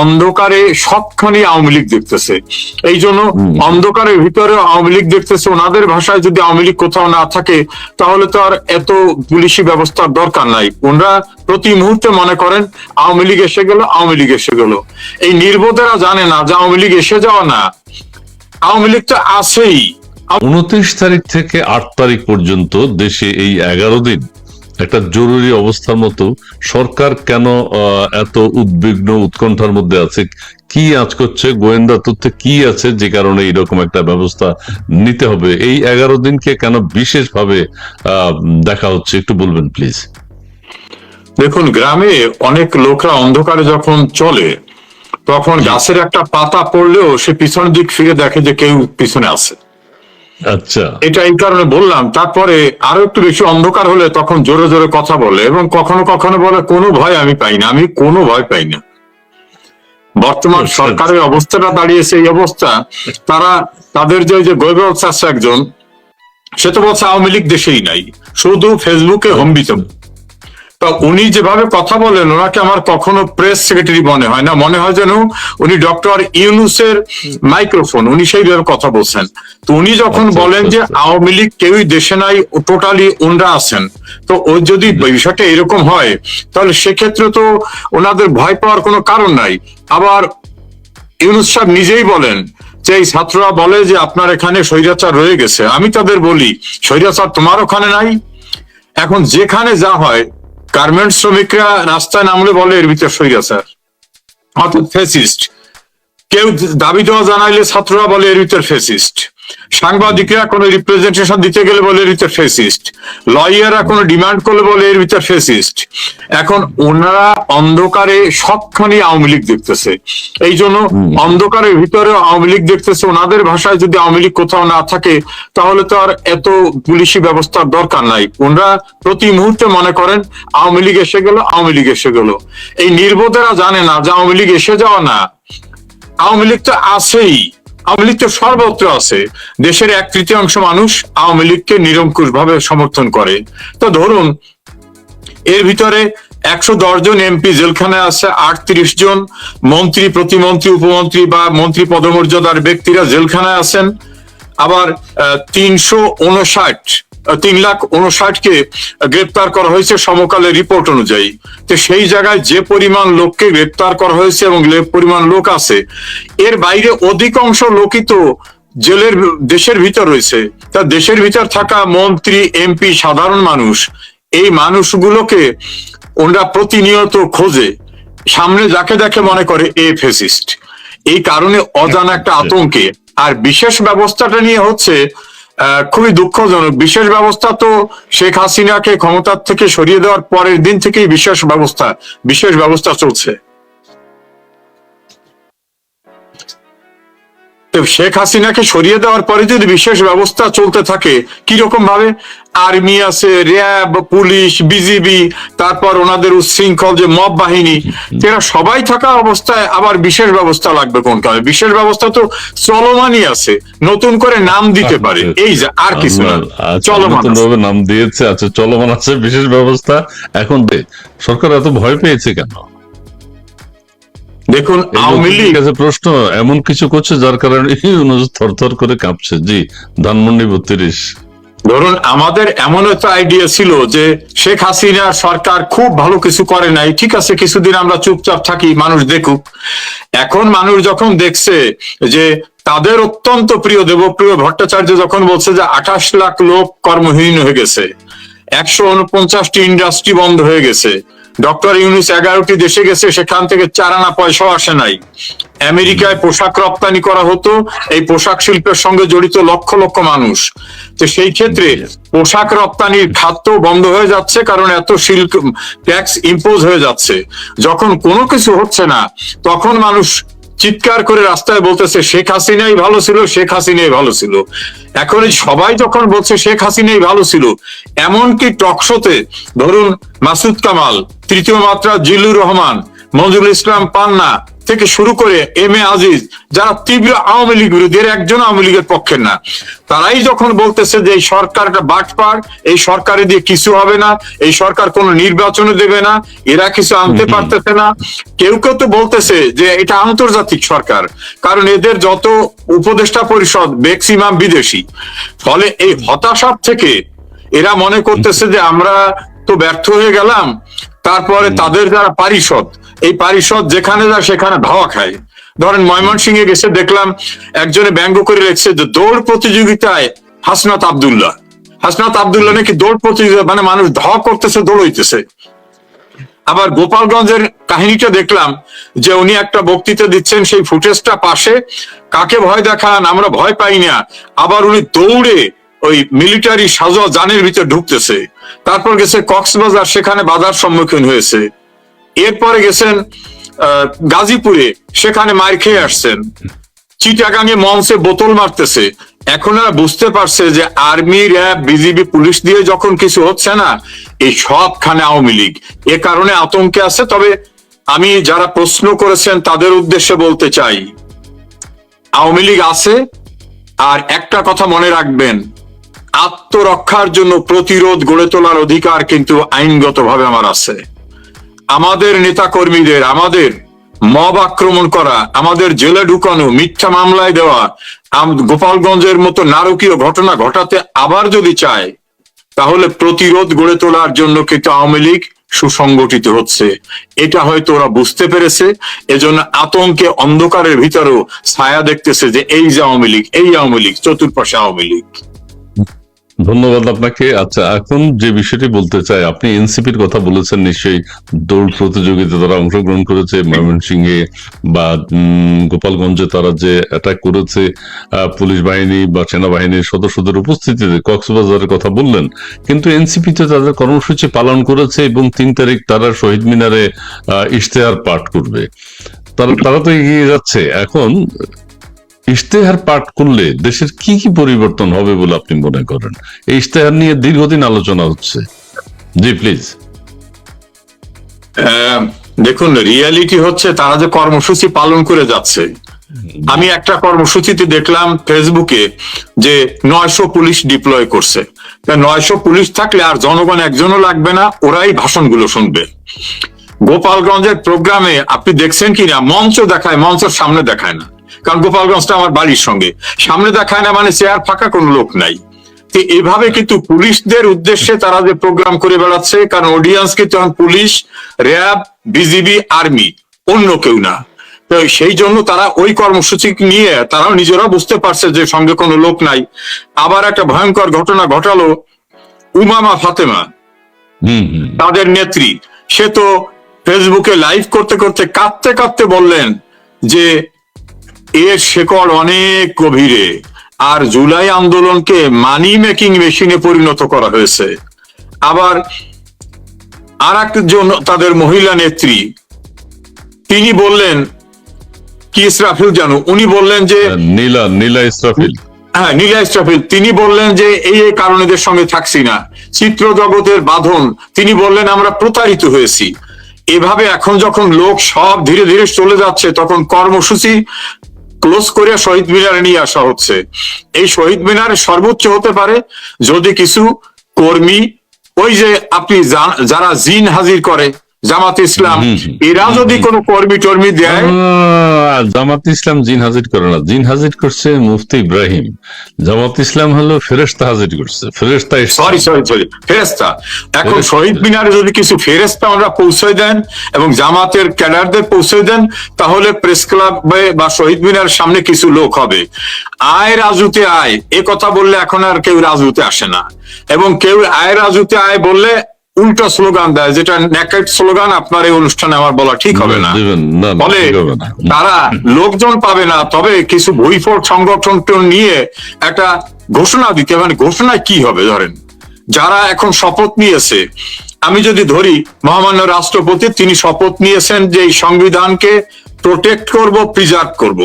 অন্ধকারে সবখানি আওয়ামী লীগ দেখতেছে। এই জন্য অন্ধকারের ভিতরে আওয়ামী লীগ দেখতেছে ওনাদের ভাষায় যদি আওয়ামী লীগ কোথাও না থাকে তাহলে তো আর এত পুলিশি ব্যবস্থার দরকার নাই। ওনারা প্রতি মুহূর্তে মনে করেন আওয়ামী লীগ এসে গেল আওয়ামী লীগ এসে গেল। এই নির্বোধেরা জানে না যে আওয়ামী লীগ এসে যাওয়া না। আওয়ামী লীগ তো আছেই। উনত্রিশ তারিখ থেকে আট তারিখ পর্যন্ত দেশে এই এগারো দিন একটা জরুরি অবস্থার মতো সরকার কেন এত উদ্বিগ্ন উৎকণ্ঠার মধ্যে আছে? কি আজ করছে? গোয়েন্দা তথ্যে কি আছে যে কারণে এরকম একটা ব্যবস্থা নিতে হবে? এই এগারো দিনকে কেন বিশেষভাবে আহ, দেখা হচ্ছে? একটু বলবেন প্লিজ দেখুন গ্রামে অনেক লোকরা অন্ধকারে যখন চলে তখন গাছের একটা পাতা পড়লেও সে পিছনের দিক ফিরে দেখে যে কেউ পিছনে আছে। আচ্ছা। এটা এই কারণে বললাম তারপরে আরও একটু বেশি অন্ধকার হলে তখন জোরে জোরে কথা বলে এবং কখনো কখনো বলে কোনো ভয় আমি পাই না আমি কোনো ভয় পাই না। বর্তমান আচ্ছা, সরকারের অবস্থাটা দাঁড়িয়েছে এই অবস্থা তারা তাদের যে ওই যে গৈবল চাচ্ছে একজন সে তো বলছে আওয়ামী লীগ দেশেই নাই শুধু ফেসবুকে হম্বিত তা উনি যেভাবে কথা বলেন ওনাকে আমার কখনো প্রেস সেক্রেটারি মনে হয় না। মনে হয় যেন উনি ডক্টর ইউনুসের মাইক্রোফোন উনি সেইভাবে কথা বলছেন। তো উনি যখন আচ্ছা, বলেন যে আচ্ছা। আওয়ামী লীগ কেউই দেশে নাই টোটালি ওনরা আছেন। তো ওই যদি বিষয়টা এরকম হয় তাহলে সেক্ষেত্রে তো ওনাদের ভয় পাওয়ার কোনো কারণ নাই। আবার ইউনুস সাহেব নিজেই বলেন যে এই ছাত্ররা বলে যে আপনার এখানে স্বৈরাচার রয়ে গেছে। আমি তাদের বলি স্বৈরাচার তোমার ওখানে নাই। এখন যেখানে যা হয় গার্মেন্ট শ্রমিকরা রাস্তায় নামলে বলে, এর ভিতর স্বৈরাচার অর্থাৎ ফেসিস্ট কেউ দাবি দেওয়া জানাইলে ছাত্ররা বলে, এর ভিতর ফেসিস্ট সাংবাদিকরা কোনো রিপ্রেজেন্টেশন দিতে গেলে বলে এর ভিতর ফেসিস্ট লয়াররা কোনো ডিমান্ড করলে বলে এর ভিতর ফেসিস্ট এখন ওনারা অন্ধকারে সবখানি আওয়ামী লীগ দেখতেছে। এই জন্য অন্ধকারের ভিতরে আওয়ামী লীগ দেখতেছে। ওনাদের ভাষায় যদি আওয়ামী লীগ কোথাও না থাকে তাহলে তো আর এত পুলিশি ব্যবস্থার দরকার নাই। ওনারা প্রতি মুহূর্তে মনে করেন আওয়ামী লীগ এসে গেল আওয়ামী লীগ এসে গেল। এই নির্বোধেরা জানে না যে আওয়ামী লীগ এসে যাওয়া না। আওয়ামী লীগ তো আছেই। আওয়ামী লীগ তো সর্বত্র আছে। দেশের এক তৃতীয়াংশ মানুষ আওয়ামী লীগকে নিরঙ্কুশ ভাবে সমর্থন করে। তো ধরুন, এর ভিতরে একশো দশ জন এমপি জেলখানায় আছে, আটত্রিশ জন মন্ত্রী, প্রতিমন্ত্রী, উপমন্ত্রী বা মন্ত্রী পদমর্যাদার ব্যক্তিরা জেলখানায় আছেন। আবার তিনশো উনষাট তিন লাখ উনষাটকে গ্রেপ্তার করা হয়েছে সমকালের রিপোর্ট অনুযায়ী। তো সেই জায়গায় যে পরিমাণ লোককে গ্রেপ্তার করা হয়েছে এবং পরিমাণ লোক আছে, এর বাইরে অধিকাংশ লোকই তো জেলের দেশের ভিতর রয়েছে। তা দেশের ভিতর থাকা মন্ত্রী, এমপি, সাধারণ মানুষ, এই মানুষগুলোকে ওনারা প্রতিনিয়ত খোঁজে। সামনে যাকে দেখে মনে করে এ ফেসিস্ট। এই কারণে অজানা একটা আতঙ্কে। আর বিশেষ ব্যবস্থাটা নিয়ে হচ্ছে খুবই দুঃখজনক। বিশেষ ব্যবস্থা তো শেখ হাসিনাকে ক্ষমতার থেকে সরিয়ে দেওয়ার পরের দিন থেকেই বিশেষ ব্যবস্থা বিশেষ ব্যবস্থা চলছে। শেখ হাসিনাকে সরিয়ে দেওয়ার পরে যদি বিশেষ ব্যবস্থা চলতে থাকে কীরকম ভাবে? আর্মি আছে র্যাব পুলিশ বিজিবি তারপর ওনাদের উচ্ছৃঙ্খল যে মব বাহিনী এরা সবাই থাকা অবস্থায় আবার বিশেষ ব্যবস্থা লাগবে কোন কারণে বিশেষ ব্যবস্থা তো চলমানই আছে নতুন করে নাম দিতে পারে। এই যে আর কিছু না। চলমান আছে। ভাবে নাম দিয়েছে আচ্ছা চলমান আছে বিশেষ ব্যবস্থা। এখন সরকার এত ভয় পেয়েছে কেন? দেখুন আওয়ামী লীগ কাছে প্রশ্ন এমন কিছু করছে যার কারণে থর থর করে কাঁপছে। জি ধানমন্ডি বত্রিশ। ধরুন আমাদের এমন একটা আইডিয়া ছিল যে শেখ হাসিনার সরকার খুব ভালো কিছু করে নাই। ঠিক আছে কিছুদিন আমরা চুপচাপ থাকি মানুষ দেখুক। এখন মানুষ যখন দেখছে যে তাদের অত্যন্ত প্রিয় দেবপ্রিয় ভট্টাচার্য যখন বলছে যে আঠাশ লাখ লোক কর্মহীন হয়ে গেছে একশো উনপঞ্চাশটি ইন্ডাস্ট্রি বন্ধ হয়ে গেছে ডক্টর ইউনুস এগারোটি দেশে গেছে, সেখান থেকে চার আনা পয়সাও আসে নাই। আমেরিকায় পোশাক রপ্তানি করা হতো, এই পোশাক শিল্পের সঙ্গে জড়িত লক্ষ লক্ষ মানুষ। তো সেই ক্ষেত্রে পোশাক রপ্তানির খাত বন্ধ হয়ে যাচ্ছে, কারণ এত শিল্প ট্যাক্স ইম্পোজ হয়ে যাচ্ছে। যখন কোনো কিছু হচ্ছে না, তখন মানুষ চিৎকার করে রাস্তায় বলতেছে, শেখ হাসিনাই ভালো ছিল, শেখ হাসিনাই ভালো ছিল। এখন সবাই যখন বলছে, শেখ হাসিনাই ভালো ছিল, এমনকি টকশোতে ধরুন মাসুদ কামাল তৃতীয় মাত্রা জিল্লুর রহমান মঞ্জুরুল ইসলাম পান্না থেকে শুরু করে এম এ আজিজ যারা তীব্র আওয়ামী লীগ বিরোধী একজন আওয়ামী লীগের পক্ষে না। তারাই যখন বলতেছে যে এই সরকারটা বাটপার এই সরকারে দিয়ে কিছু হবে না এই সরকার কোনো নির্বাচনে দেবে না এরা কিছু আনতে পারতেছে না। কেউ কেউ তো বলতেছে যে এটা আন্তর্জাতিক সরকার কারণ এদের যত উপদেষ্টা পরিষদ ম্যাক্সিমাম বিদেশি। ফলে এই হতাশার থেকে এরা মনে করতেছে যে আমরা তো ব্যর্থ হয়ে গেলাম তারপরে তাদের যারা পারিষদ, এই পারিষদ যেখানে যায় সেখানে ধাওয়া খায়। ধরেন ময়মনসিংহে গেছে, দেখলাম একজনে ব্যঙ্গ করে রেখেছে যে দৌড় প্রতিযোগিতায় হাসনাত আব্দুল্লাহ। হাসনাত আবদুল্লাহ নাকি দৌড় প্রতিযোগিতা মানে মানুষ ধাওয়া করতেছে, দৌড়ইতেছে। আবার গোপালগঞ্জের কাহিনীটা দেখলাম যে উনি একটা বক্তৃতা দিচ্ছেন, সেই ফুটেজটা পাশে, কাকে ভয় দেখান, আমরা ভয় পাই না। আবার উনি দৌড়ে ওই মিলিটারি সাজোয়া যানের ভিতরে ঢুকতেছে। তারপর গেছে কক্সবাজার, সেখানে বাধার সম্মুখীন হয়েছে। এরপরে গেছেন গাজীপুরে, সেখানে মার খেয়ে আসছেন। চিটাগাঙে মঞ্চে বোতল মারতেছে। এখন এরা বুঝতে পারছে যে আর্মি, র্যাব, বিজিবি, পুলিশ দিয়ে যখন কিছু হচ্ছে না, এই সবখানে আওয়ামী লীগ। এ কারণে আতঙ্কে আছে, তবে আমি যারা প্রশ্ন করেছেন তাদের উদ্দেশ্যে বলতে চাই, আওয়ামী লীগ আছে, আর একটা কথা মনে রাখবেন আত্মরক্ষার জন্য প্রতিরোধ গড়ে তোলার অধিকার কিন্তু আইনগতভাবে আমার আছে। আমাদের নেতা কর্মীদের আমাদের মব আক্রমণ করা, আমাদের জেলে ঢুকানো, মিথ্যা মামলায় দেওয়া গোপালগঞ্জের মতো নারকীয় ঘটনা ঘটাতে আবার যদি চায়, তাহলে প্রতিরোধ গড়ে তোলার জন্য কিন্তু আওয়ামী লীগ সুসংগঠিত হচ্ছে। এটা হয়তো ওরা বুঝতে পেরেছে, এজন্য আতঙ্কে অন্ধকারের ভিতরেও ছায়া দেখতেছে যে এই যে আওয়ামী লীগ, এই আওয়ামী লীগ, চতুর্পাশে আওয়ামী লীগ। ধন্যবাদ আপনাকে। আচ্ছা এখন যে বিষয়টি বলতে চাই, আপনি এনসিপির কথা বলেছেন, নিশ্চয়ই দৌড় প্রতিযোগিতা তারা অংশগ্রহণ করেছে, ময়মনসিংহে বা গোপালগঞ্জে তারা যে অ্যাটাক করেছে পুলিশ বাহিনী বা সেনাবাহিনীর সদস্যদের উপস্থিতিতে কক্সবাজারের কথা বললেন, কিন্তু এনসিপি তো তাদের কর্মসূচি পালন করেছে এবং তিন তারিখ তারা শহীদ মিনারে ইশতেহার পাঠ করবে। তারা তারা তো এগিয়ে যাচ্ছে। এখন ইশতেহার পাঠ করলে দেশের কি কি পরিবর্তন হবে বলে আপনি মনে করেন? এই ইশতেহার নিয়ে দীর্ঘদিন আলোচনা হচ্ছে। জি প্লিজ দেখুন রিয়ালিটি হচ্ছে তারা যে কর্মসূচি পালন করে যাচ্ছে। আমি একটা কর্মসূচিতে দেখলাম ফেসবুকে যে নয়শো পুলিশ ডিপ্লয় করছে। নয়শো পুলিশ থাকলে আর জনগণ একজনও লাগবে না, ওরাই ভাষণগুলো শুনবে। গোপালগঞ্জের প্রোগ্রামে আপনি দেখছেন কিনা? মঞ্চ দেখায়, মঞ্চের সামনে দেখায় না। কারণ গোপালগঞ্জটা আমার বাড়ির সঙ্গে। সামনে দেখায় না মানে চেয়ার ফাঁকা কোনো লোক নাই। তো এভাবে কিন্তু পুলিশদের উদ্দেশ্যে তারা যে প্রোগ্রাম করে বেড়াচ্ছে কারণ অডিয়েন্স কিন্তু এখন পুলিশ র্যাব বিজিবি আর্মি অন্য কেউ না। তো সেই জন্য তারা ওই কর্মসূচি নিয়ে তারাও নিজেরা বুঝতে পারছে যে সঙ্গে কোনো লোক নাই। আবার একটা ভয়ঙ্কর ঘটনা ঘটালো উমামা ফাতেমা। তাদের নেত্রী। সে তো ফেসবুকে লাইভ করতে করতে কাঁদতে কাঁদতে বললেন যে এর শেকড় অনেক গভীরে আর জুলাই আন্দোলনকে মানি মেকিং মেশিনে পরিণত করা হয়েছে। আবার আর একজন তাদের মহিলা নেত্রী তিনি বললেন কি ইসরাফিল জানো? উনি বললেন যে নীলা নীলা ইসরাফিল। হ্যাঁ নীলা ইসরাফিল। তিনি বললেন যে এই এই কারণে এদের সঙ্গে থাকছি না। চিত্র জগতের বাঁধন। তিনি বললেন আমরা প্রতারিত হয়েছি। এভাবে এখন যখন লোক সব ধীরে ধীরে চলে যাচ্ছে তখন কর্মসূচি ক্লোজ করে শহীদ মিনারে নিয়ে আসা হচ্ছে। এই শহীদ মিনার সর্বোচ্চ হতে পারে যদি কিছু কর্মী, ওই যে আপনি যারা জিন হাজির করে জামাত ইসলাম। এরা যদি কোনো কর্মী টর্মী দেয় জামাত ইসলাম জিন হাজির করে না। জিন হাজির করছে মুফতি ইব্রাহিম। জামাত ইসলাম হলো ফেরেস্তা হাজির করছে। ফেরেস্তা সরি সরি সরি ফেরেস্তা এখন শহীদ মিনারে যদি কিছু ফেরেস্তা আমরা পৌঁছে দেন এবং জামাতের ক্যাডারদের পৌঁছে দেন তাহলে প্রেস ক্লাবে বা শহীদ মিনার সামনে কিছু লোক হবে। আয় রাজুতে আয়। এ কথা বললে এখন আর কেউ রাজুতে আসে না। এবং কেউ আয় রাজুতে আয় বললে উল্টা স্লোগান দেয় যেটা ন্যাকেট স্লোগান আপনার এই অনুষ্ঠানে আমার বলা ঠিক হবে না। ফলে না। তারা লোকজন পাবে না তবে কিছু বইফোট সংগঠন নিয়ে একটা ঘোষণা দিতে মানে ঘোষণায় কি হবে ধরেন? যারা এখন শপথ নিয়েছে আমি যদি ধরি মহামান্য রাষ্ট্রপতি তিনি শপথ নিয়েছেন যে এই সংবিধানকে প্রোটেক্ট করব প্রিজার্ভ করব।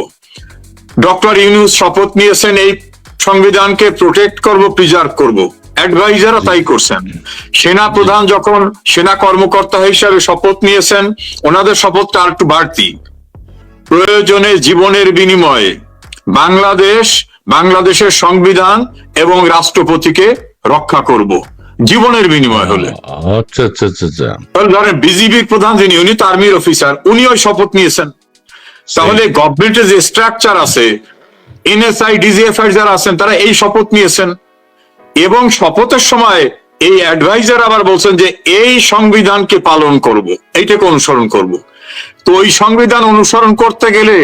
ডক্টর ইউনুস শপথ নিয়েছেন এই সংবিধানকে প্রোটেক্ট করব প্রিজার্ভ করব। অ্যাডভাইজারও তাই করছেন। সেনা প্রধান যখন সেনা কর্মকর্তা হিসাবে শপথ নিয়েছেন ওনাদের শপথটা আর একটু বাড়তি। প্রয়োজনে জীবনের বিনিময়ে বাংলাদেশ বাংলাদেশের সংবিধান এবং রাষ্ট্রপতিকে রক্ষা করব জীবনের বিনিময় হলে। আচ্ছা আচ্ছা আচ্ছা আচ্ছা। ধরেন বিজিবির প্রধান যিনি উনি তো আর্মির অফিসার উনি ওই শপথ নিয়েছেন। তাহলে গভর্নমেন্টের যে স্ট্রাকচার আছে এনএসআই ডিজিএফআই যারা আছেন তারা এই শপথ নিয়েছেন। এবং শপথের সময় এই অ্যাডভাইজার আবার বলছেন যে এই সংবিধানকে পালন করব, এইটাকে অনুসরণ করব। তো ওই সংবিধান অনুসরণ করতে গেলে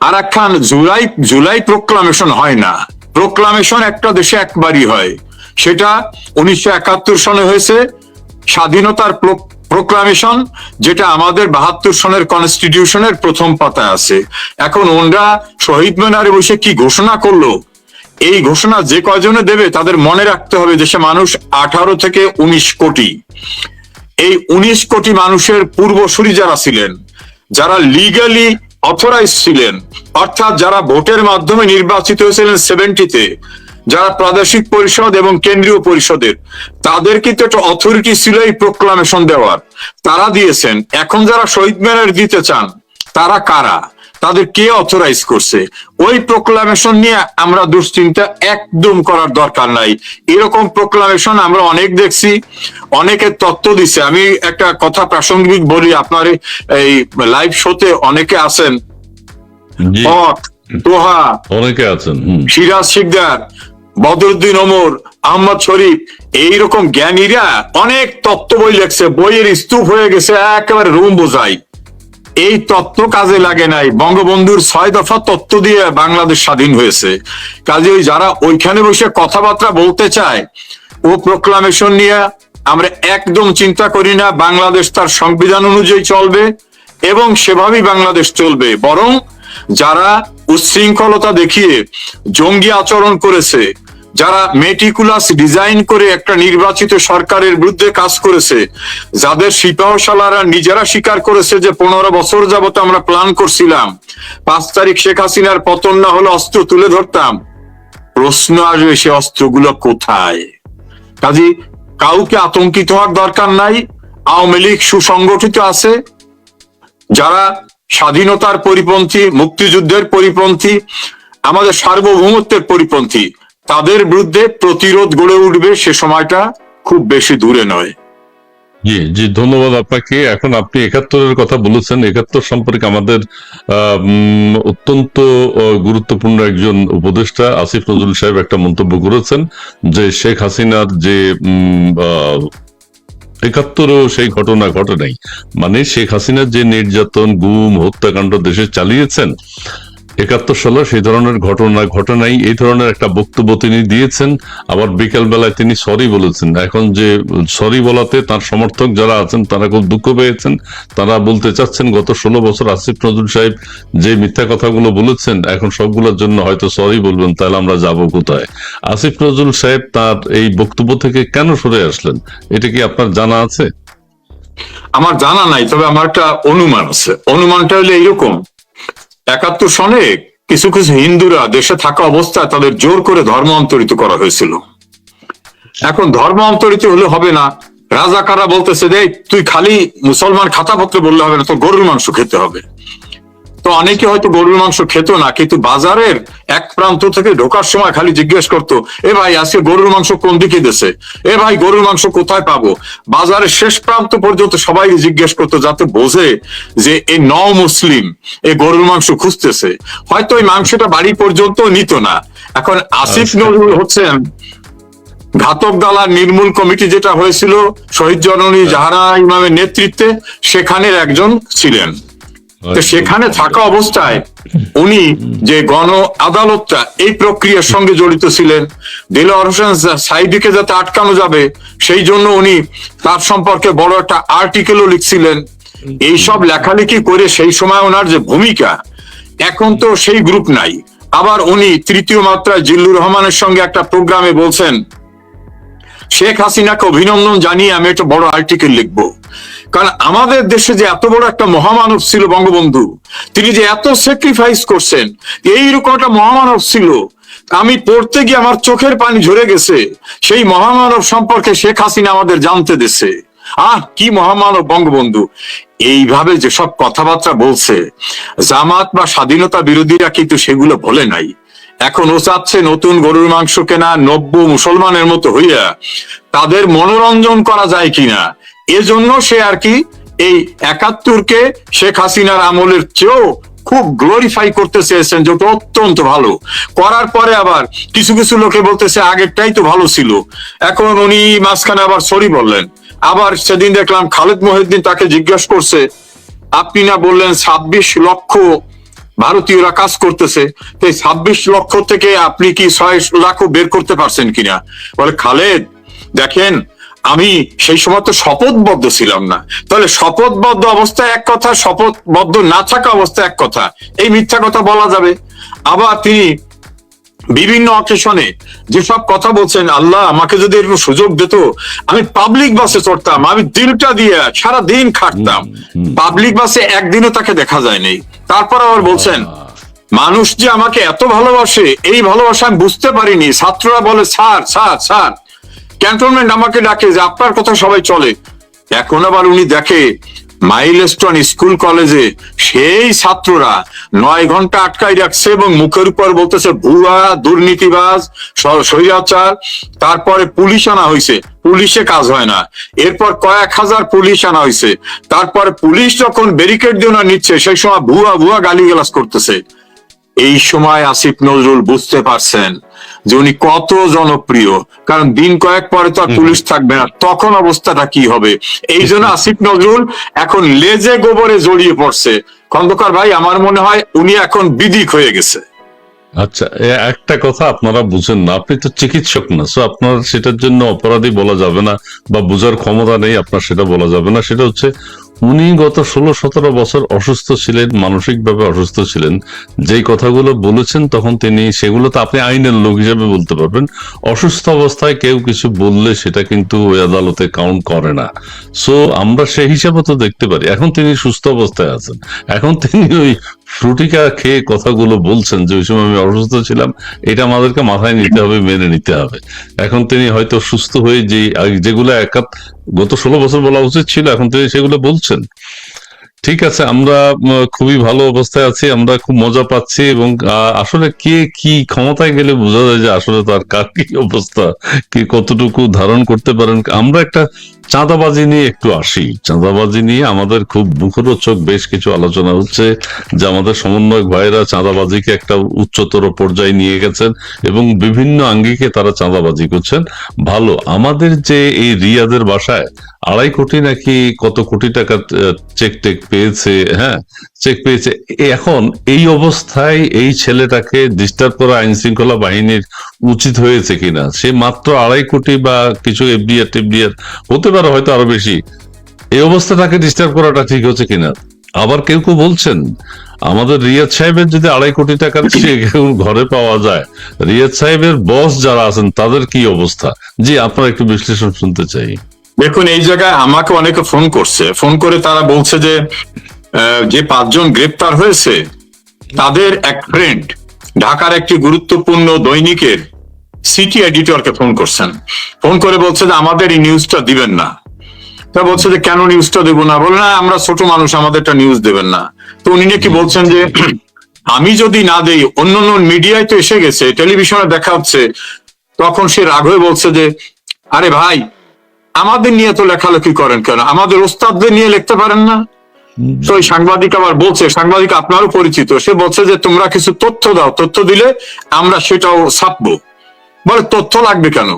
আর একখান জুলাই জুলাই প্রোক্লামেশন হয় না। প্রোক্লামেশন একটা দেশে একবারই হয়। সেটা উনিশশো একাত্তর সনে হয়েছে, স্বাধীনতার প্রোক্লামেশন যেটা আমাদের বাহাত্তর সনের কনস্টিটিউশনের প্রথম পাতায় আছে। এখন ওনরা শহীদ মিনারে বসে কি ঘোষণা করল? এই ঘোষণা যে কয়জনে দেবে তাদের মনে রাখতে হবে দেশে মানুষ আঠারো থেকে উনিশ কোটি। এই উনিশ কোটি মানুষের পূর্বসূরি যারা ছিলেন, যারা লিগালি অথরাইজ ছিলেন, অর্থাৎ যারা ভোটের মাধ্যমে নির্বাচিত হয়েছিলেন সেভেন্টিতে যারা প্রাদেশিক পরিষদ এবং কেন্দ্রীয় পরিষদের তাদের কিন্তু একটা অথরিটি ছিল এই প্রোক্লামেশন দেওয়ার। তারা দিয়েছেন। এখন যারা শহীদ মিনার দিতে চান, তারা কারা? তাদের কে অথরাইজ করছে? ওই প্রোক্লামেশন নিয়ে আমরা দুশ্চিন্তা একদম করার দরকার নাই। এরকম প্রোক্লামেশন আমরা অনেক দেখছি অনেকে তত্ত্ব দিছে। আমি একটা কথা প্রাসঙ্গিক বলি আপনার এই লাইভ শোতে অনেকে আছেন। তোহা অনেকে আছেন সিরাজ শিকদার বদরুদ্দিন ওমর আহমদ শরীফ এইরকম জ্ঞানীরা অনেক তত্ত্ব বই লেখছে বইয়ের স্তূপ হয়ে গেছে একেবারে রুম বোঝাই। এই তত্ত্ব কাজে লাগে নাই। বঙ্গবন্ধুর ছয় দফা তত্ত্ব দিয়ে বাংলাদেশ স্বাধীন হয়েছে। কাজে ওই যারা ওইখানে বসে কথাবার্তা বলতে চায়, ও প্রোক্লামেশন নিয়ে আমরা একদম চিন্তা করি না, বাংলাদেশ তার সংবিধান অনুযায়ী চলবে এবং সেভাবেই বাংলাদেশ চলবে। বরং যারা উচ্ছৃঙ্খলতা দেখিয়ে জঙ্গি আচরণ করেছে যারা মেটিকুলাস ডিজাইন করে একটা নির্বাচিত সরকারের বিরুদ্ধে কাজ করেছে, যাদের সিপাহশালারা নিজেরা স্বীকার করেছে যে পনেরো বছর যাবত আমরা প্ল্যান করছিলাম, পাঁচ তারিখ শেখ হাসিনার পতন না হলে অস্ত্র তুলে ধরতাম। প্রশ্ন আসবে, সে অস্ত্রগুলো কোথায়? কাজে, কাউকে আতঙ্কিত হওয়ার দরকার নাই, আওয়ামী লীগ সুসংগঠিত আছে। যারা স্বাধীনতার পরিপন্থী, মুক্তিযুদ্ধের পরিপন্থী, আমাদের সার্বভৌমত্বের পরিপন্থী তাদের বিরুদ্ধে প্রতিরোধ গড়ে উঠবে সে সময়টা খুব বেশি দূরে নয়। জি জি, ধন্যবাদ আপনাকে। এখন আপনি একাত্তরের কথা বলেছেন। একাত্তর সম্পর্কে আমাদের অত্যন্ত গুরুত্বপূর্ণ একজন উপদেষ্টা আসিফ নজরুল সাহেব একটা মন্তব্য করেছেন যে শেখ হাসিনার যে একাত্তরেও সেই ঘটনা ঘটে নাই। মানে শেখ হাসিনার যে নির্যাতন, গুম, হত্যাকাণ্ড দেশে চালিয়েছেন একাত্তর সালে সেই ধরনের ঘটনা ঘটে নাই। এই ধরনের একটা বক্তব্য তিনি দিয়েছেন। আবার বিকেল বেলায় তিনি সরি বলেছেন। এখন যে সরি বলাতে তার সমর্থক যারা আছেন, তারা খুব দুঃখ পেয়েছেন। তারা বলতে চাচ্ছেন, গত ষোলো বছর আসিফ নজরুল সাহেব যে মিথ্যা কথাগুলো বলেছেন, এখন সবগুলোর জন্য হয়তো সরি বলবেন, তাহলে আমরা যাব কোথায়? আসিফ নজরুল সাহেব তার এই বক্তব্য থেকে কেন সরে আসলেন? এটা কি আপনার জানা আছে? আমার জানা নাই, তবে আমার একটা অনুমান আছে। অনুমানটা হলো এইরকম একাত্তর সনে কিছু কিছু হিন্দুরা দেশে থাকা অবস্থায় তাদের জোর করে ধর্ম অন্তরিত করা হয়েছিল। এখন ধর্ম অন্তরিত হলে হবে না। রাজাকাররা বলতেছে, দেখ, তুই খালি মুসলমান খাতাপত্র বললে হবে না তো গরুর মাংস খেতে হবে। তো অনেকে হয়তো গরুর মাংস খেত না কিন্তু বাজারের এক প্রান্ত থেকে ঢোকার সময় খালি জিজ্ঞেস করতো এ ভাই আজকে গরুর মাংস কোন দিকে দেশে এ ভাই গরুর মাংস কোথায় পাবো? বাজারের শেষ প্রান্ত পর্যন্ত সবাই জিজ্ঞেস করতো যাতে বোঝে যে এই ন মুসলিম এই গরুর মাংস খুঁজতেছে। হয়তো ওই মাংসটা বাড়ি পর্যন্ত নিত না। এখন আসিফ আচ্ছা। নজরুল হচ্ছেন ঘাতক দালার নির্মূল কমিটি যেটা হয়েছিল শহীদ জননী জাহারা ইমামের নেতৃত্বে সেখানের একজন ছিলেন। তো সেখানে থাকা অবস্থায় উনি যে গণ আদালতটা এই প্রক্রিয়ার সঙ্গে জড়িত ছিলেন দিলওয়ার হোসেন সাইদিকে যাতে আটকানো যাবে, সেই জন্য উনি তার সম্পর্কে বড় একটা আর্টিকেলও লিখছিলেন। এইসব লেখালেখি করে সেই সময় ওনার যে ভূমিকা, এখন তো সেই গ্রুপ নাই। আবার উনি তৃতীয় মাত্রায় জিল্লুর রহমানের সঙ্গে একটা প্রোগ্রামে বলছেন শেখ হাসিনাকে অভিনন্দন জানিয়ে আমি একটা বড় আর্টিকেল লিখব। কারণ আমাদের দেশে যে এত বড় একটা মহামানব ছিল বঙ্গবন্ধু, তিনি যে এত স্যাক্রিফাইস করছেন এইরকম একটা মহামানব ছিল। আমি পড়তে গিয়ে আমার চোখের পানি ঝরে গেছে, সেই মহামানব সম্পর্কে শেখ হাসিনা আমাদের জানতে দিছে আহ, কি মহামানব বঙ্গবন্ধু। এইভাবে যেসব কথাবার্তা বলছে, জামাত বা স্বাধীনতা বিরোধীরা কিন্তু সেগুলো বলে নাই। এখন ও চাচ্ছে নতুন গরুর মাংস কেনা নব্য মুসলমানের মতো হইয়া। তাদের মনোরঞ্জন করা যায় কিনা? এজন্য সে আর কি এই একাত্তরকে শেখ হাসিনার আমলের চেয়েও খুব গ্লোরিফাই করতে চেয়েছেন যেটা অত্যন্ত ভালো। করার পরে আবার কিছু কিছু লোকে বলতেছে, আগেরটাই তো ভালো ছিল। এখন উনি মাঝখানে আবার সরি বললেন। আবার সেদিন দেখলাম খালেদ মহিউদ্দিন তাকে জিজ্ঞেস করছে, আপনি না বললেন ছাব্বিশ লক্ষ ভারতীয়রা কাজ করতেছে এই ছাব্বিশ লক্ষ থেকে আপনি কি ছয় লাখও বের করতে পারছেন কিনা? বলে, খালেদ, দেখেন, আমি সেই সময় তো শপথবদ্ধ ছিলাম না। তাহলে শপথবদ্ধ অবস্থা এক কথা, শপথবদ্ধ না থাকা অবস্থা এক কথা। এই মিথ্যা কথা বলা যাবে। আবার তিনি বিভিন্ন অকেশনে যেসব কথা বলছেন আল্লাহ আমাকে যদি এরকম সুযোগ দিত আমি পাবলিক বাসে চড়তাম আমি দিনটা দিয়ে সারা দিন খাটতাম পাবলিক বাসে একদিনও তাকে দেখা যায়নি। তারপর আবার বলছেন মানুষ যে আমাকে এত ভালোবাসে এই ভালোবাসা আমি বুঝতে পারিনি। ছাত্ররা বলে স্যার স্যার স্যার। ক্যান্টনমেন্ট আমাকে ডাকে যে আপনার কথা সবাই চলে। এখন আবার উনি দেখে মাইলস্টোন স্কুল কলেজে সেই ছাত্ররা নয় ঘণ্টা আটকাই রাখছে এবং মুখের উপর বলতেছে, ভুয়া, দুর্নীতিবাজ স্বৈরাচার। তারপরে পুলিশ আনা হয়েছে পুলিশে কাজ হয় না। এরপর কয়েক হাজার পুলিশ আনা হয়েছে তারপরে পুলিশ যখন ব্যারিকেড দিয়ে নিচ্ছে, সেই সময় ভুয়া ভুয়া গালিগালাজ করতেছে। এই সময় আসিফ নজরুল বুঝতে পারছেন যে উনি কত জনপ্রিয়। কারণ দিন কয়েক পরে তো আর পুলিশ থাকবে না। তখন অবস্থাটা কি হবে? এই জন্য আসিফ নজরুল এখন লেজে গোবরে জড়িয়ে পড়ছে। খন্দকার ভাই আমার মনে হয় উনি এখন বিদিক হয়ে গেছে। আচ্ছা একটা কথা আপনারা বুঝেন না। আপনি তো চিকিৎসক না সো আপনার সেটার জন্য অপরাধী বলা যাবে না বা বোঝার ক্ষমতা নেই আপনার সেটা বলা যাবে না। সেটা হচ্ছে উনি গত ষোলো সতেরো বছর অসুস্থ ছিলেন, মানসিকভাবে অসুস্থ ছিলেন। যেই কথাগুলো বলেছেন, তখন তিনি সেগুলো তো আপনি আইনের লোক হিসেবে বলতে পারবেন। অসুস্থ অবস্থায় কেউ কিছু বললে সেটা কিন্তু ওই আদালতে কাউন্ট করে না। সো আমরা সেই হিসাবে তো দেখতে পারি। এখন তিনি সুস্থ অবস্থায় আছেন। এখন তিনি ওই ফ্রুটিকা খেয়ে কথাগুলো বলছেন যে, ওই সময় আমি অসুস্থ ছিলাম, এটা আমাদেরকে মাথায় নিতে হবে, মেনে নিতে হবে। এখন তিনি হয়তো সুস্থ হয়ে যে যেগুলো একা গত ষোলো বছর বলা উচিত ছিল, এখন তো সেগুলো বলছেন। ঠিক আছে, আমরা খুবই ভালো অবস্থায় আছি, আমরা খুব মজা পাচ্ছি এবং আসলে কে কি ক্ষমতায় গেলে বোঝা যায় যে আসলে তার কার কি অবস্থা, কে কতটুকু ধারণ করতে পারেন। আমরা একটা চাঁদাবাজি নিয়ে একটু আসি। চাঁদাবাজি নিয়ে আমাদের খুব মুখরোচক বেশ কিছু আলোচনা হচ্ছে, যে আমাদের সমন্বয়ক ভাইরা চাঁদাবাজিকে একটা উচ্চতর পর্যায়ে নিয়ে গেছেন এবং বিভিন্ন আঙ্গিকে তারা চাঁদাবাজি করছেন। ভালো, আমাদের যে এই রিয়াদের বাসায় আড়াই কোটি নাকি কত কোটি টাকা চেক টেক পেয়েছে হ্যাঁ চেক পেয়েছে। এখন এই অবস্থায় এই ছেলেটাকে ডিস্টার্ব করা আইন শৃঙ্খলা বাহিনীর উচিত হয়েছে কিনা? সে মাত্র আড়াই কোটি বা কিছু এফডিআর টেফডিআর হতে পারে হয়তো আরও বেশি। এই অবস্থাটাকে ডিস্টার্ব করাটা ঠিক হচ্ছে কিনা? আবার কেউ কেউ বলছেন আমাদের রিয়াদ সাহেবের যদি আড়াই কোটি টাকার চেক ঘরে পাওয়া যায় রিয়াদ সাহেবের বস যারা আছেন তাদের কি অবস্থা? জি আপনার একটু বিশ্লেষণ শুনতে চাই। দেখুন এই জায়গায় আমাকে অনেকে ফোন করছে। ফোন করে তারা বলছে যে যে পাঁচজন গ্রেপ্তার হয়েছে, তাদের এক ফ্রেন্ড ঢাকার একটি গুরুত্বপূর্ণ দৈনিকের সিটি এডিটরকে ফোন করছেন। ফোন করে বলছে যে, আমাদের এই নিউজটা দিবেন না। তা বলছে যে, কেন নিউজটা দেবো না? বলে, না, আমরা ছোট মানুষ, আমাদেরটা নিউজ দেবেন না। তো উনি নাকি বলছেন যে, আমি যদি না দেই অন্য অন্য মিডিয়ায় তো এসে গেছে টেলিভিশনে দেখা হচ্ছে। তখন সে রাগ হয়ে বলছে যে, আরে ভাই, আমাদের নিয়ে তো লেখালেখি করেন কেন? আমাদের ওস্তাদদের নিয়ে লিখতে পারেন না? তো ওই সাংবাদিক আবার বলছে, সাংবাদিক আপনারও পরিচিত, সে বলছে যে তোমরা কিছু তথ্য দাও, তথ্য দিলে আমরা সেটাও ছাপবো। বলে, তথ্য লাগবে কেন?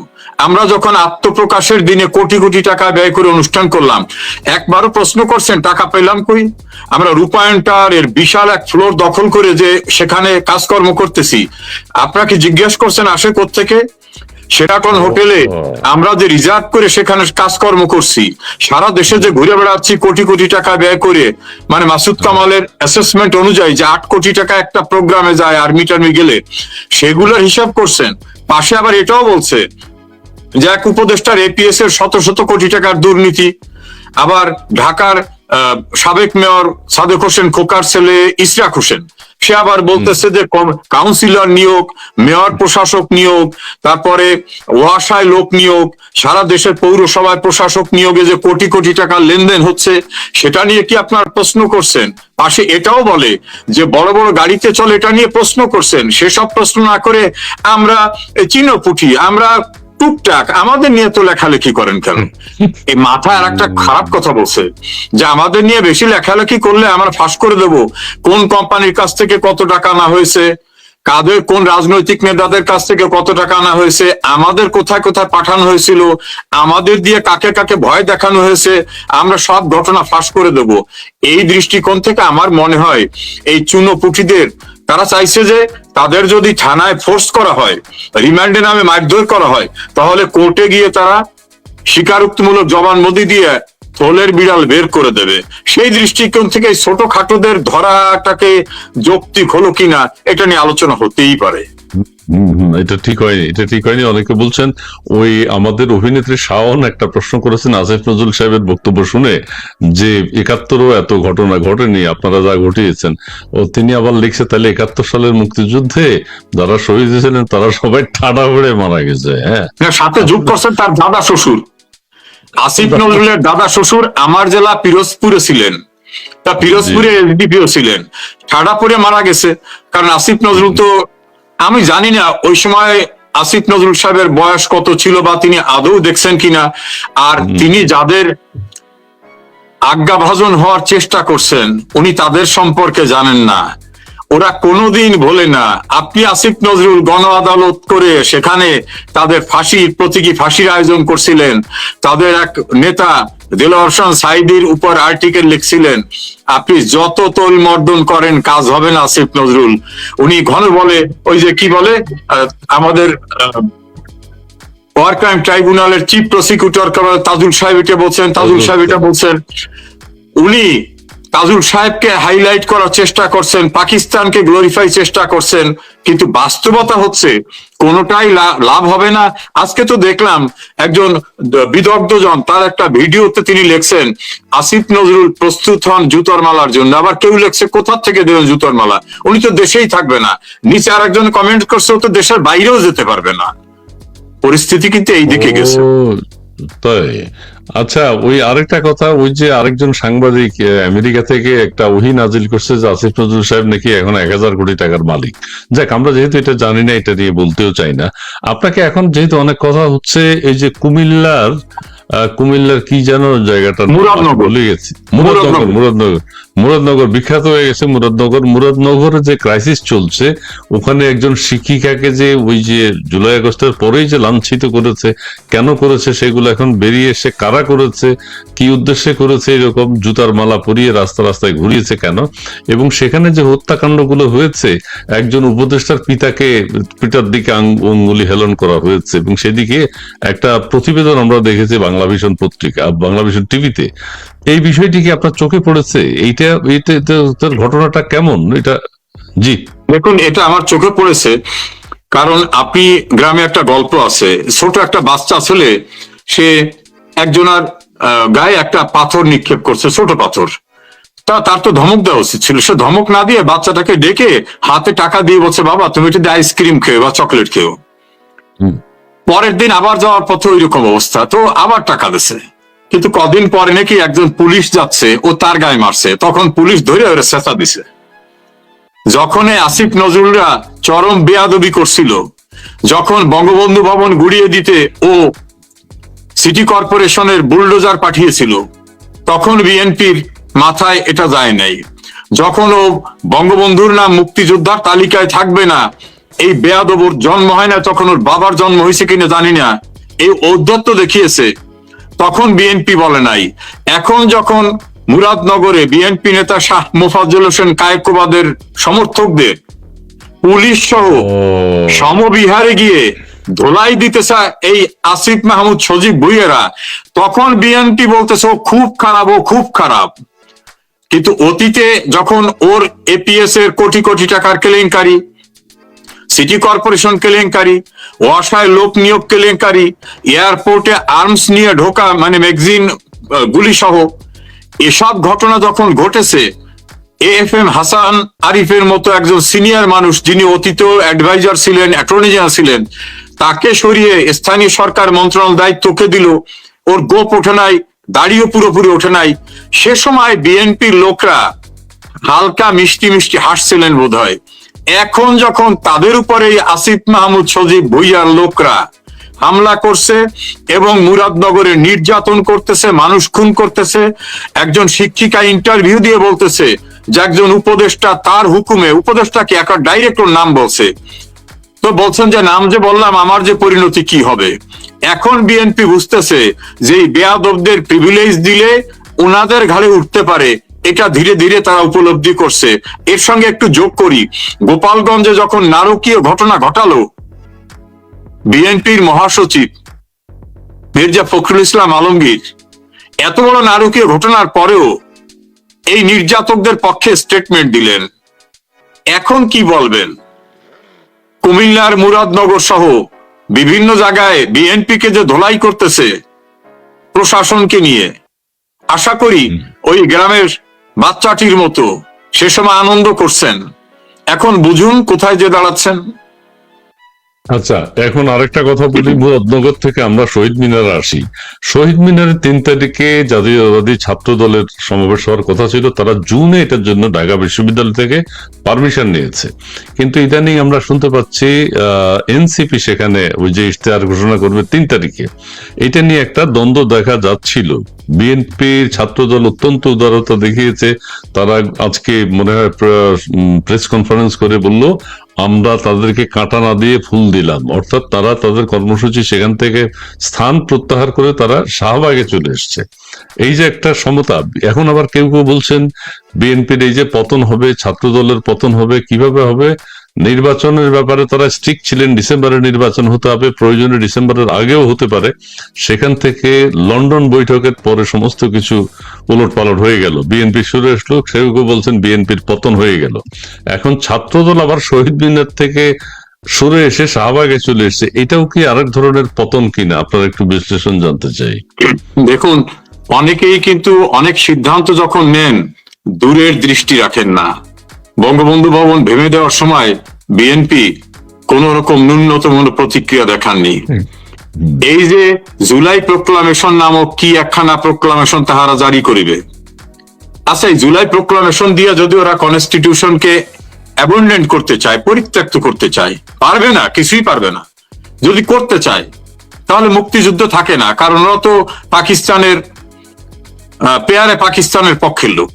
আমরা যখন আত্মপ্রকাশের দিনে কোটি কোটি টাকা ব্যয় করে অনুষ্ঠান করলাম, একবারও প্রশ্ন করছেন, টাকা পেলাম কই? আমরা রূপায়ণটার এর বিশাল এক ফ্লোর দখল করে যে সেখানে কাজকর্ম করতেছি। আপনাকে জিজ্ঞেস করছেন আসে থেকে সেটা কোন হোটেলে আমরা যে রিজার্ভ করে সেখানে কাজকর্ম করছি সারা দেশে যে ঘুরে বেড়াচ্ছি কোটি কোটি টাকা ব্যয় করে মানে মাসুদ কামালের অ্যাসেসমেন্ট অনুযায়ী যে আট কোটি টাকা একটা প্রোগ্রামে যায় আর্মি টার্মি গেলে সেগুলোর হিসাব করছেন। পাশে আবার এটাও বলছে যে এক উপদেষ্টার এপিএস এর শত শত কোটি টাকার দুর্নীতি। আবার ঢাকার আহ, সাবেক মেয়র সাদেক হোসেন খোকার ছেলে ইসরাক হোসেন। সে আবার বলতেছে যে কাউন্সিলর নিয়োগ মেয়র প্রশাসক নিয়োগ, তারপরে ওয়াসায় লোক নিয়োগ, সারা দেশের পৌরসভায় প্রশাসক নিয়োগে যে কোটি কোটি টাকা লেনদেন হচ্ছে, সেটা নিয়ে কি আপনার প্রশ্ন করছেন? পাশে এটাও বলে যে বড় বড় গাড়িতে চলে এটা নিয়ে প্রশ্ন করছেন। সেসব প্রশ্ন না করে আমরা চিনোপুঠি আমরা টুকটাক আমাদের নিয়ে তো লেখালেখি করেন কেন? এই মাথায় আর একটা খারাপ কথা বলছে যে আমাদের নিয়ে বেশি লেখালেখি করলে আমরা ফাঁস করে দেব। কোন কোম্পানির কাছ থেকে কত টাকা আনা হয়েছে? কাদের কোন রাজনৈতিক নেতাদের কাছ থেকে কত টাকা আনা হয়েছে? আমাদের কোথায় কোথায় পাঠানো হয়েছিল? আমাদের দিয়ে কাকে কাকে ভয় দেখানো হয়েছে? আমরা সব ঘটনা ফাঁস করে দেব। এই দৃষ্টিকোণ থেকে আমার মনে হয় এই চুনোপুটিদের তারা চাইছে যে তাদের যদি থানায় ফোর্স করা হয় রিমান্ডে নামে মারধর করা হয়, তাহলে কোর্টে গিয়ে তারা স্বীকারোক্তিমূলক জবানবন্দি দিয়ে থলের বিড়াল বের করে দেবে। সেই দৃষ্টিকোণ থেকে ছোট খাটোদের ধরাটাকে যৌক্তিক হলো কিনা, এটা নিয়ে আলোচনা হতেই পারে। এটা ঠিক হয়নি এটা ঠিক হয়নি। অনেকে বলছেন ওই আমাদের অভিনেত্রী শাওন একটা প্রশ্ন করেছেন আসিফ নজরুল সাহেবের বক্তব্য শুনে যে একাত্তরও এত ঘটনা ঘটেনি আপনারা যা ঘটিয়েছেন। ও তিনি আবার লিখছে তাহলে একাত্তর সালের মুক্তিযুদ্ধে যারা শহীদ হয়েছিলেন তারা সবাই ঠাডা হয়ে মারা গেছে হ্যাঁ। সাথে যোগ করছেন তার দাদা শ্বশুর। আসিফ নজরুলের দাদা শ্বশুর আমার জেলা পিরোজপুরে ছিলেন। তা পিরোজপুরে এসডিপিও ছিলেন। ঠাডাপুরে মারা গেছে। কারণ আসিফ নজরুল তো আমি জানি না ওই সময় আসিফ নজরুল সাহেবের বয়স কত ছিল বা তিনি আদৌ দেখছেন কিনা আর তিনি যাদের আজ্ঞাভাজন হওয়ার চেষ্টা করছেন উনি তাদের সম্পর্কে জানেন না। ওরা কোনোদিন ভোলে না। আপনি আসিফ নজরুল গণ আদালত করে সেখানে তাদের ফাঁসির প্রতীকী ফাঁসির আয়োজন করছিলেন। তাদের এক নেতা অপশন সাইদির উপর আর্টিকেল লিখছিলেন আপনি যত তোল মর্দন করেন কাজ হবে না আসিফ নজরুল। উনি ঘন বলে ওই যে কি বলে? আমাদের ওয়ার ক্রাইম ট্রাইব্যুনালের চিফ প্রসিকিউটর তাজুল সাহেব এটা বলছেন তাজুল সাহেব এটা বলছেন। উনি তাজুল সাহেবকে হাইলাইট করার চেষ্টা করছেন, পাকিস্তানকে গ্লোরিফাই চেষ্টা করছেন, কিন্তু বাস্তবতা হচ্ছে কোনোটাই লাভ হবে না। আজকে তো দেখলাম একজন বিদগ্ধজন তার একটা ভিডিওতে তিনি লেখছেন, আসিফ নজরুল প্রস্তুত হন জুতোর মালার জন্য। আবার কেউ লেখছে, কোথা থেকে দেবেন জুতোর মালা? উনি তো দেশেই থাকবে না। নিচে আর একজন কমেন্ট করছে তো দেশের বাইরেও যেতে পারবে না। পরিস্থিতি কিন্তু এই দিকে গেছে তাই। আচ্ছা ওই আরেকটা কথা ওই যে আরেকজন সাংবাদিক আমেরিকা থেকে একটা ওহি নাজিল করছে যে আসিফ নজরুল সাহেব নাকি এখন এক হাজার কোটি টাকার মালিক। যাক আমরা যেহেতু এটা জানি না এটা নিয়ে বলতেও চাই না। আপনাকে এখন যেহেতু অনেক কথা হচ্ছে এই যে কুমিল্লার কুমিল্লার কি যেন জায়গাটা। ভুলে গেছি। মুরাদনগর। মুরাদনগর। মুরাদনগর, বিখ্যাত হয়ে গেছে মুরাদনগর। মুরাদনগরে যে ক্রাইসিস চলছে, ওখানে একজন শিক্ষিকাকে যে ওই যে জুলাই আগস্টের পরেই যে লাঞ্ছিত করেছে, কেন করেছে সেগুলো এখন বেরিয়ে এসে কারা করেছে, কি উদ্দেশ্যে করেছে এরকম জুতার মালা পরিয়ে রাস্তা রাস্তায় ঘুরিয়েছে কেন? এবং সেখানে যে হত্যাকাণ্ডগুলো হয়েছে, একজন উপদেষ্টার পিতাকে, পিতার দিকে অঙ্গুলি হেলন করা হয়েছে। এবং সেদিকে একটা প্রতিবেদন আমরা দেখেছি বাংলা ভিশন পত্রিকা বাংলা ভিশন টিভিতে। এই বিষয়টি কি আপনার চোখে পড়েছে? এইটা এইটা এটা- ঘটনাটা কেমন? এটা জি। দেখুন এটা আমার চোখে পড়েছে কারণ আপনি গ্রামে একটা গল্প আছে ছোট একটা বাচ্চা ছেলে সে একজনার গায়ে একটা পাথর নিক্ষেপ করছে ছোট পাথর। তা তার তো ধমক দেওয়া উচিত ছিল। সে ধমক না দিয়ে বাচ্চাটাকে ডেকে হাতে টাকা দিয়ে বলছে বাবা তুমি একটু আইসক্রিম খেও বা চকলেট খেও হুম। পরের দিন আবার যাওয়ার পথে ওই রকম অবস্থা। তো আবার টাকা দিছে। কিন্তু কদিন পরে নাকি একজন পুলিশ যাচ্ছে ও তার গায়ে মারছে। তখন পুলিশ ধরে ওরা দিছে। যখন আসিফ নজরুলরা চরম বেয়াদবি করছিল, যখন বঙ্গবন্ধু ভবন গুড়িয়ে দিতে ও সিটি কর্পোরেশনের বুলডোজার পাঠিয়েছিল, তখন বিএনপির মাথায় এটা যায় নাই। যখন ও বঙ্গবন্ধুর নাম মুক্তিযোদ্ধার তালিকায় থাকবে না, এই বেয়াদবর জন্ম হয় না, তখন ওর বাবার জন্ম হয়েছে কিনা জানি না। এই ঔদ্ধত্য দেখিয়েছে তখন বিএনপি বলে নাই। এখন যখন মুরাদনগরে বিএনপি নেতা শাহ মোফাজ্জল হোসেন কায়কোবাদের সমর্থকদের পুলিশ সহ সমবিহারে গিয়ে ধোলাই দিতেছে এই আসিফ মাহমুদ সজীব ভুইয়েরা তখন বিএনপি বলতেছে খুব খারাপ ও খুব খারাপ। কিন্তু অতীতে যখন ওর এপিএস এর কোটি কোটি টাকার কেলেঙ্কারি সিটি কর্পোরেশন কেলেঙ্কারি, ওয়াসায় লোক নিয়োগ কেলেঙ্কারি, এয়ারপোর্টে আর্মস নিয়ে ঢোকা মানে ম্যাগজিন গুলি সহ এসব ঘটনা যখন ঘটেছে এ এফ এম হাসান আরিফের মতো একজন সিনিয়র মানুষ, যিনি অতীত অ্যাডভাইজার ছিলেন, অ্যাটর্নি জেনারেল ছিলেন, তাকে সরিয়ে স্থানীয় সরকার মন্ত্রণালয় দায়িত্বকে দিল? ওর গোপ ওঠে নাই, দাড়িও পুরোপুরি ওঠে নাই। সে সময় বিএনপির লোকরা হালকা মিষ্টি মিষ্টি হাসছিলেন বোধ হয় এখন যখন তাদের উপরে আসিফ মাহমুদ সজীব ভুইয়ার লোকরা হামলা করছে এবং মুরাদনগরে নির্যাতন করতেছে, মানুষ খুন করতেছে, একজন শিক্ষিকা ইন্টারভিউ দিয়ে বলতেছে যে একজন উপদেষ্টা তার হুকুমে, উপদেষ্টা কি একটা ডাইরেক্টর নাম বলছে? তো বলছেন যে, নাম যে বললাম, আমার যে পরিণতি কি হবে? এখন বিএনপি বুঝতেছে যে বেয়াদবদের প্রিভিলেজ দিলে ওনাদের ঘাড়ে উঠতে পারে এটা ধীরে ধীরে তারা উপলব্ধি করছে। এর সঙ্গে একটু যোগ করি। গোপালগঞ্জে যখন নারকীয় ঘটনা ঘটালো বিএনপির মহাসচিব মির্জা ফখরুল ইসলাম আলমগীর এত বড় নারকীয় ঘটনার পরেও এই নির্যাতকদের পক্ষে স্টেটমেন্ট দিলেন। এখন কি বলবেন? কুমিল্লার মুরাদনগর সহ বিভিন্ন জায়গায় বিএনপি কে যে ধোলাই করতেছে প্রশাসনকে নিয়ে আশা করি ওই গ্রামের বাচ্চাটির মতো। সে সময় আনন্দ করছেন। এখন বুঝুন কোথায় যে দাঁড়াচ্ছেন। আচ্ছা এখন আরেকটা কথা বলি, মুরাদনগর থেকে আমরা শহীদ মিনারে আসি। শহীদ মিনারে তিন তারিখে জাতীয়তাবাদী ছাত্র দলের সমাবেশ হওয়ার কথা ছিল, তারা জুনে এটার জন্য ঢাকা বিশ্ববিদ্যালয় থেকে পারমিশন নিয়েছে। কিন্তু ইদানিং আমরা শুনতে পাচ্ছি এনসিপি সেখানে ওই যে ইশতেহার ঘোষণা করবে তিন তারিখে। এটা নিয়ে একটা দ্বন্দ্ব দেখা যাচ্ছিল। বিএনপির ছাত্রদল অত্যন্ত উদারতা দেখিয়েছে, তারা আজকে মনে হয় প্রেস কনফারেন্স করে বলল আমরা তাদেরকে কাঁটা না দিয়ে ফুল দিলাম। অর্থাৎ তারা তাদের কর্মসূচি সেখান থেকে স্থান প্রত্যাহার করে তারা শাহবাগে চলে এসছে। এই যে একটা সমতা, এখন আবার কেউ কেউ বলছেন, বিএনপির এই যে পতন হবে ছাত্র দলের পতন হবে, কীভাবে হবে? নির্বাচনের ব্যাপারে তারা স্ট্রিক্ট ছিলেন। ডিসেম্বরে নির্বাচন হতে হবে, প্রয়োজনে ডিসেম্বরের আগেও হতে পারে। সেখান থেকে লন্ডন বৈঠকের পরে সমস্ত কিছু উলট পালট হয়ে গেল। বিএনপি শুরু আসলো কেউ বলছেন বিএনপির পতন হয়ে গেল। এখন ছাত্রদল আবার শহীদ মিনার থেকে সরে এসে শাহবাগে চলে এসেছে। এটাও কি আরেক ধরনের পতন কিনা? আপনার একটু বিশ্লেষণ জানতে চাই। দেখুন, অনেকেই কিন্তু অনেক সিদ্ধান্ত যখন নেন, দূরের দৃষ্টি রাখেন না। বঙ্গবন্ধু ভবন ভেঙে দেওয়ার সময় বিএনপি কোন রকম ন্যূনতম প্রতিক্রিয়া দেখাননি। এই যে জুলাই প্রোক্লামেশন নামক কি একখানা প্রোক্লামেশন তাহারা জারি করিবে। আচ্ছা এই জুলাই প্রোক্লামেশন দিয়ে যদি ওরা কনস্টিটিউশনকে অ্যাবন্ডেন্ট করতে চায় পরিত্যক্ত করতে চায় পারবে না কিছুই পারবে না। যদি করতে চায় তাহলে মুক্তিযুদ্ধ থাকে না কারণ ওরা তো পাকিস্তানের পেয়ারে পাকিস্তানের পক্ষের লোক।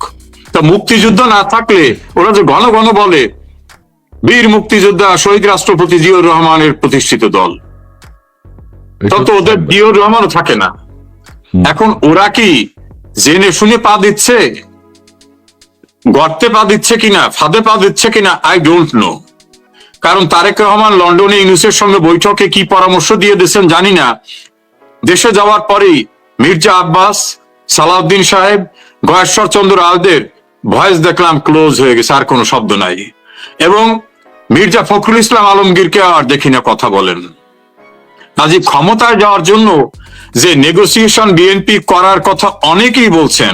তা মুক্তিযুদ্ধ না থাকলে ওরা যে ঘন ঘন বলে বীর মুক্তিযোদ্ধা শহীদ রাষ্ট্রপতি জিয়র রহমানের প্রতিষ্ঠিত দল। তত ওদের জিয়র রহমানও থাকে না। এখন ওরা কি জেনে শুনে পা দিচ্ছে? গর্তে পা দিচ্ছে কিনা? ফাঁদে পা দিচ্ছে কিনা? আই ডোন্ট নো কারণ তারেক রহমান লন্ডনে ইউনুসের সঙ্গে বৈঠকে কি পরামর্শ দিয়ে দিয়েছেন জানি না। দেশে যাওয়ার পরেই মির্জা আব্বাস সালাউদ্দিন সাহেব গয়েশ্বর চন্দ্র আলদের ভয়েস দেখলাম ক্লোজ হয়ে গেছে, আর কোনো শব্দ নাই। এবং মির্জা ফখরুল ইসলাম আলমগীরকে আর দেখি না কথা বলেন। কাজী ক্ষমতায় যাওয়ার জন্য যে নেগোসিয়েশন বিএনপি করার কথা অনেকেই বলছেন,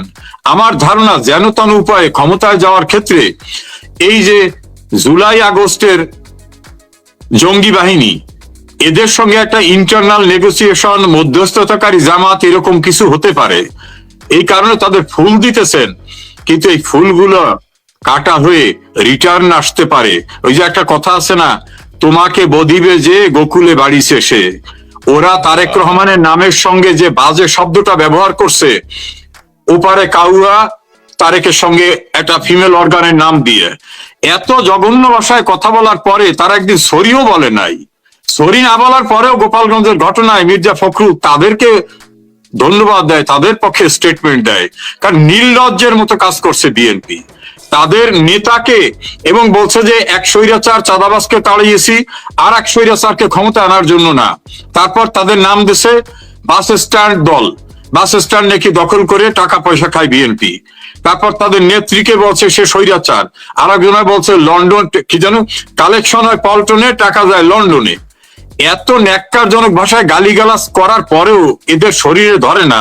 আমার ধারণা যেন তেন উপায়ে ক্ষমতায় যাওয়ার ক্ষেত্রে এই যে জুলাই আগস্টের জঙ্গি বাহিনী, এদের সঙ্গে একটা ইন্টারনাল নেগোসিয়েশন মধ্যস্থতাকারী জামাত এরকম কিছু হতে পারে। এই কারণে তাদের ফুল দিতেছেন কিন্তু এই ফুলগুলো কাটা হয়ে রিটার্ন আসতে পারে। ওই যে একটা কথা আছে না, তোমাকে বধিবে যে গোকুলে বাড়ি শেষে। ওরা তারেক রহমানের নামের সঙ্গে যে বাজে শব্দটা ব্যবহার করছে, ওপারে কাউয়া তারেকের সঙ্গে একটা ফিমেল অর্গানের নাম দিয়ে। এত জঘন্য ভাষায় কথা বলার পরে তারা একদিন সরিও বলে নাই। সরি না বলার পরেও গোপালগঞ্জের ঘটনায় মির্জা ফখরুল তাদেরকে ধন্যবাদ দেয়, তাদের পক্ষে স্টেটমেন্ট দেয়। কারণ নীলরজ্জের মতো কাজ করছে বিএনপি তাদের নেতাকে এবং বলছে যে এক স্বৈরাচার চাঁদাবাসকে তাড়িয়েছি, আর এক স্বৈরাচারকে ক্ষমতা আনার জন্য না। তারপর তাদের নাম দিছে বাস স্ট্যান্ড দল। বাস স্ট্যান্ড নাকি দখল করে টাকা পয়সা খায় বিএনপি তারপর তাদের নেত্রীকে বলছে সে স্বৈরাচার। আর একজনে বলছে, লন্ডন কি জানো কালেকশন হয় পল্টনে, টাকা যায় লন্ডনে। এত ন্যাক্কারজনক ভাষায় গালিগালাজ করার পরেও এদের শরীরে ধরে না।